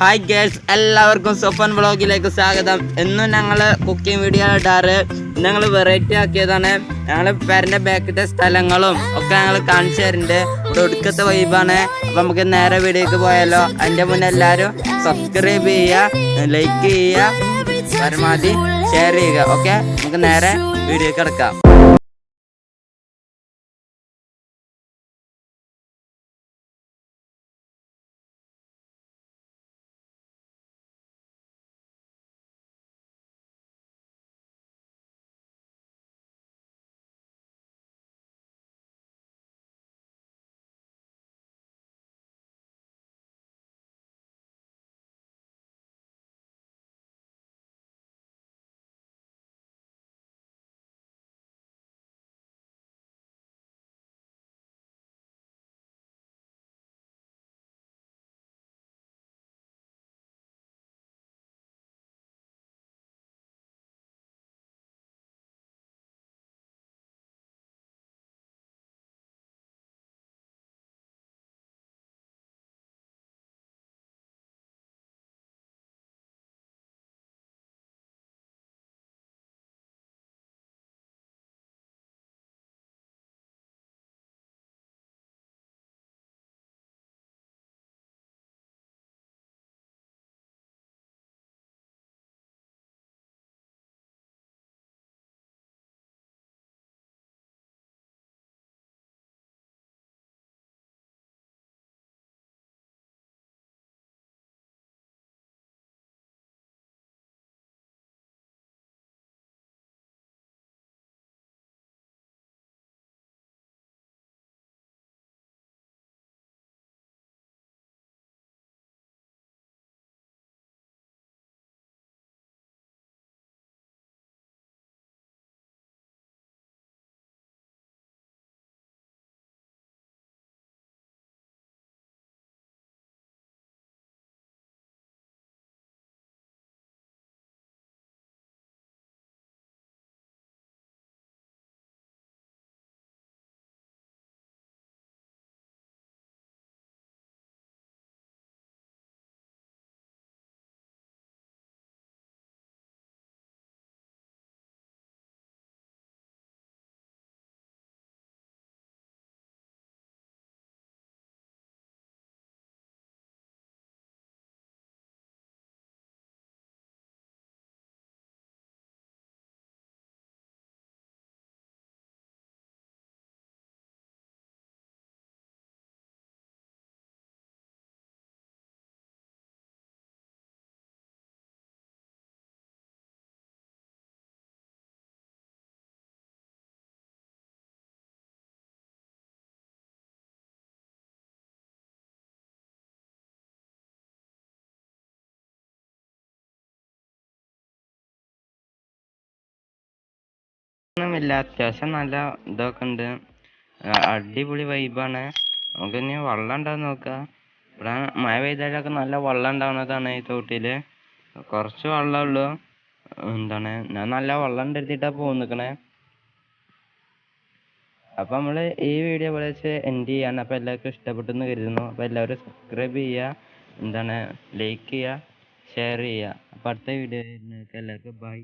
Hi girls എല്ലാവർക്കും സൊഫൻ വ്ളോഗിലേക്ക് സ്വാഗതം. എന്നും ഞങ്ങൾ കുക്കിംഗ് വീഡിയോ ഇടാറ്. ഞങ്ങൾ വെറൈറ്റി ആക്കിയതാണ്. ഞങ്ങൾ പേരന്റെ ബാക്കിലത്തെ സ്ഥലങ്ങളും ഒക്കെ ഞങ്ങൾ കാണിച്ചു തരുന്നുണ്ട് ഇവിടെ ഒടുക്കത്തെ വൈബാണ് അപ്പം നമുക്ക് നേരെ വീഡിയോക്ക് പോയാലോ. അതിന്റെ മുന്നേ എല്ലാവരും സബ്സ്ക്രൈബ് ചെയ്യുക ലൈക്ക് ചെയ്യുക പരമാവധി ഷെയർ ചെയ്യുക. ഓക്കെ നമുക്ക് നേരെ വീഡിയോക്ക് കിടക്കാം. ഒന്നുമില്ല. അത്യാവശ്യം നല്ല ഇതൊക്കെ ഉണ്ട്. അടിപൊളി വൈബാണ് നമുക്ക് ഇനി വെള്ളം ഉണ്ടാവും നോക്കാം. ഇവിടെ മഴ പെയ്താലൊക്കെ നല്ല വെള്ളം ഉണ്ടാവുന്നതാണ് ഈ തോട്ടിയിൽ കുറച്ച് വെള്ളമേ ഉള്ളൂ. എന്താണ് ഞാൻ നല്ല വെള്ളം ഉണ്ടെടുത്തിട്ടാ പോന്നിക്കണേ. അപ്പൊ നമ്മൾ ഈ വീഡിയോ പോലെ വെച്ച് എൻഡ് ചെയ്യാണ് അപ്പൊ എല്ലാവർക്കും ഇഷ്ടപ്പെട്ടെന്ന് കരുതുന്നു. അപ്പൊ എല്ലാവരും സബ്സ്ക്രൈബ് ചെയ്യുക. എന്താണ് ലൈക്ക് ചെയ്യുക ഷെയർ ചെയ്യുക. അപ്പൊ അടുത്ത വീഡിയോ എല്ലാവർക്കും ബൈ